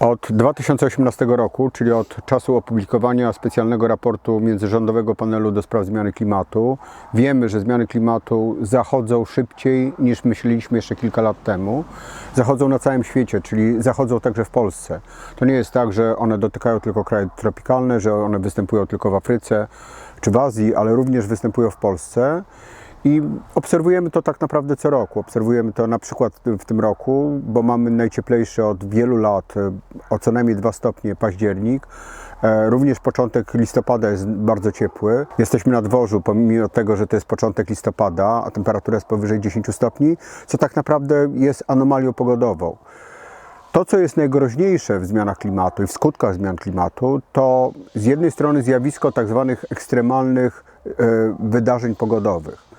Od 2018 roku, czyli od czasu opublikowania specjalnego raportu Międzyrządowego Panelu do Spraw Zmiany Klimatu, wiemy, że zmiany klimatu zachodzą szybciej niż myśleliśmy jeszcze kilka lat temu. Zachodzą na całym świecie, czyli zachodzą także w Polsce. To nie jest tak, że one dotykają tylko kraje tropikalne, że one występują tylko w Afryce czy w Azji, ale również występują w Polsce. I obserwujemy to tak naprawdę co roku. Obserwujemy to na przykład w tym roku, bo mamy najcieplejszy od wielu lat, e, o co najmniej 2 stopnie październik. E, Również początek listopada jest bardzo ciepły. Jesteśmy na dworzu, pomimo tego, że to jest początek listopada, a temperatura jest powyżej 10 stopni, co tak naprawdę jest anomalią pogodową. To, co jest najgroźniejsze w zmianach klimatu i w skutkach zmian klimatu, to z jednej strony zjawisko tak zwanych ekstremalnych e, wydarzeń pogodowych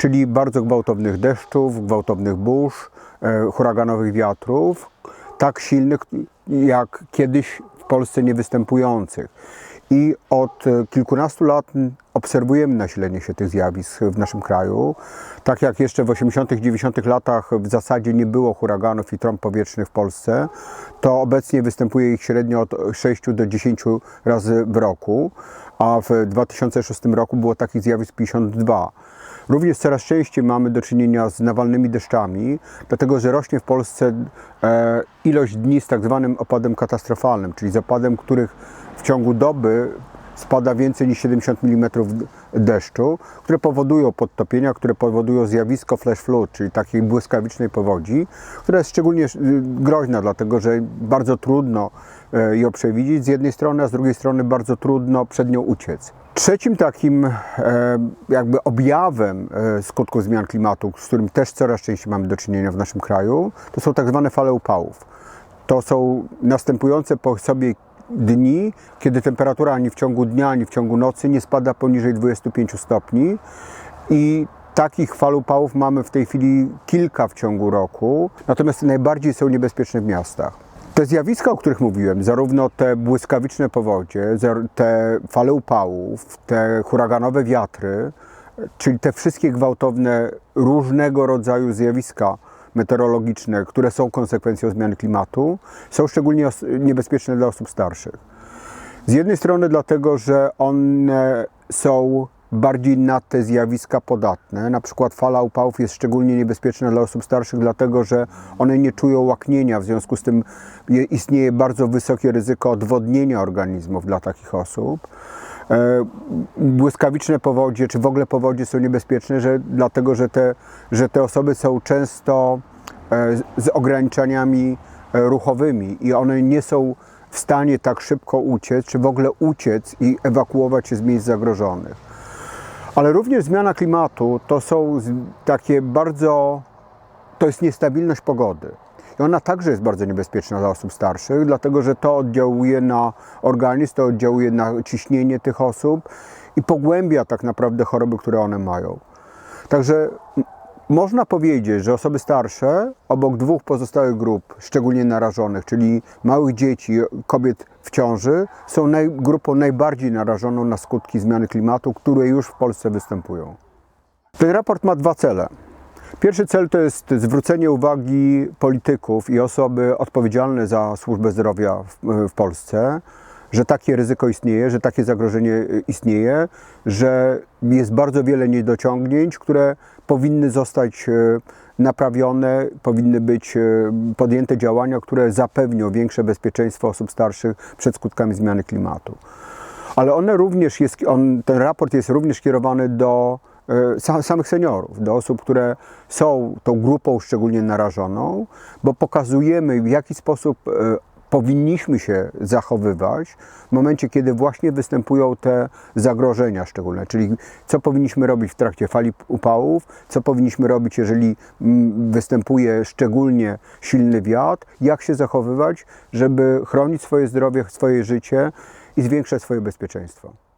czyli bardzo gwałtownych deszczów, gwałtownych burz, e, huraganowych wiatrów, tak silnych jak kiedyś w Polsce nie występujących. I od e, kilkunastu lat obserwujemy nasilenie się tych zjawisk w naszym kraju. Tak jak jeszcze w 80., 90. latach w zasadzie nie było huraganów i trąb powietrznych w Polsce, to obecnie występuje ich średnio od 6 do 10 razy w roku, a w 2006 roku było takich zjawisk 52. Również coraz częściej mamy do czynienia z nawalnymi deszczami, dlatego że rośnie w Polsce e, ilość dni z tak zwanym opadem katastrofalnym, czyli z opadem, których w ciągu doby spada więcej niż 70 mm deszczu, które powodują podtopienia, które powodują zjawisko flash flood, czyli takiej błyskawicznej powodzi, która jest szczególnie y, groźna, dlatego że bardzo trudno ją przewidzieć z jednej strony, a z drugiej strony bardzo trudno przed nią uciec. Trzecim takim e, jakby objawem e, skutków zmian klimatu, z którym też coraz częściej mamy do czynienia w naszym kraju, to są tak zwane fale upałów. To są następujące po sobie dni, kiedy temperatura ani w ciągu dnia, ani w ciągu nocy nie spada poniżej 25 stopni i takich fal upałów mamy w tej chwili kilka w ciągu roku, natomiast najbardziej są niebezpieczne w miastach. Te zjawiska, o których mówiłem, zarówno te błyskawiczne powodzie, te fale upałów, te huraganowe wiatry, czyli te wszystkie gwałtowne różnego rodzaju zjawiska meteorologiczne, które są konsekwencją zmiany klimatu, są szczególnie niebezpieczne dla osób starszych. Z jednej strony dlatego, że one są bardziej na te zjawiska podatne. Na przykład fala upałów jest szczególnie niebezpieczna dla osób starszych, dlatego że one nie czują łaknienia, w związku z tym istnieje bardzo wysokie ryzyko odwodnienia organizmów dla takich osób. E, błyskawiczne powodzie, czy w ogóle powodzie są niebezpieczne, że, dlatego że te, że te osoby są często e, z ograniczeniami e, ruchowymi i one nie są w stanie tak szybko uciec, czy w ogóle uciec i ewakuować się z miejsc zagrożonych. Ale również zmiana klimatu to są takie bardzo, to jest niestabilność pogody. I ona także jest bardzo niebezpieczna dla osób starszych, dlatego że to oddziałuje na organizm, to oddziałuje na ciśnienie tych osób i pogłębia tak naprawdę choroby, które one mają. Także można powiedzieć, że osoby starsze, obok dwóch pozostałych grup, szczególnie narażonych, czyli małych dzieci, kobiet w ciąży, są naj, grupą najbardziej narażoną na skutki zmiany klimatu, które już w Polsce występują. Ten raport ma dwa cele. Pierwszy cel to jest zwrócenie uwagi polityków i osoby odpowiedzialne za służbę zdrowia w, w Polsce, że takie ryzyko istnieje, że takie zagrożenie istnieje, że jest bardzo wiele niedociągnięć, które powinny zostać e, naprawione, powinny być e, podjęte działania, które zapewnią większe bezpieczeństwo osób starszych przed skutkami zmiany klimatu. Ale one również jest, on, ten raport jest również kierowany do samych seniorów, do osób, które są tą grupą szczególnie narażoną, bo pokazujemy w jaki sposób powinniśmy się zachowywać w momencie, kiedy właśnie występują te zagrożenia szczególne, czyli co powinniśmy robić w trakcie fali upałów, co powinniśmy robić, jeżeli mm, występuje szczególnie silny wiatr, jak się zachowywać, żeby chronić swoje zdrowie, swoje życie i zwiększać swoje bezpieczeństwo.